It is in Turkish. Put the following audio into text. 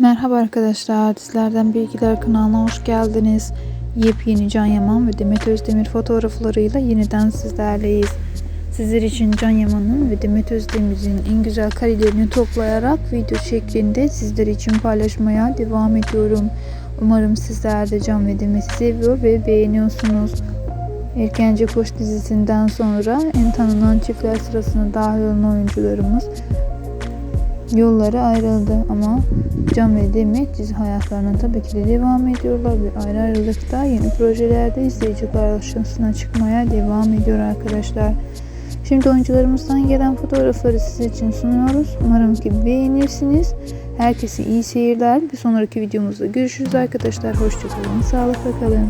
Merhaba arkadaşlar, Dizlerden Bilgiler kanalına hoş geldiniz. Yepyeni Can Yaman ve Demet Özdemir fotoğraflarıyla yeniden sizlerleyiz. Sizler için Can Yaman'ın ve Demet Özdemir'in en güzel karelerini toplayarak video şeklinde sizler için paylaşmaya devam ediyorum. Umarım sizler de Can ve Demet'i seviyor ve beğeniyorsunuz. Erkence Koş dizisinden sonra en tanınan çiftler sırasına dahil olan oyuncularımız yolları ayrıldı ama Can ve Demet dizi hayatlarına tabii ki de devam ediyorlar ve ayrı ayrılıkta yeni projelerde izleyici karşısına çıkmaya devam ediyor arkadaşlar. Şimdi oyuncularımızdan gelen fotoğrafları siz için sunuyoruz. Umarım ki beğenirsiniz. Herkese iyi seyirler. Bir sonraki videomuzda görüşürüz arkadaşlar. Hoşçakalın. Sağlıkla kalın.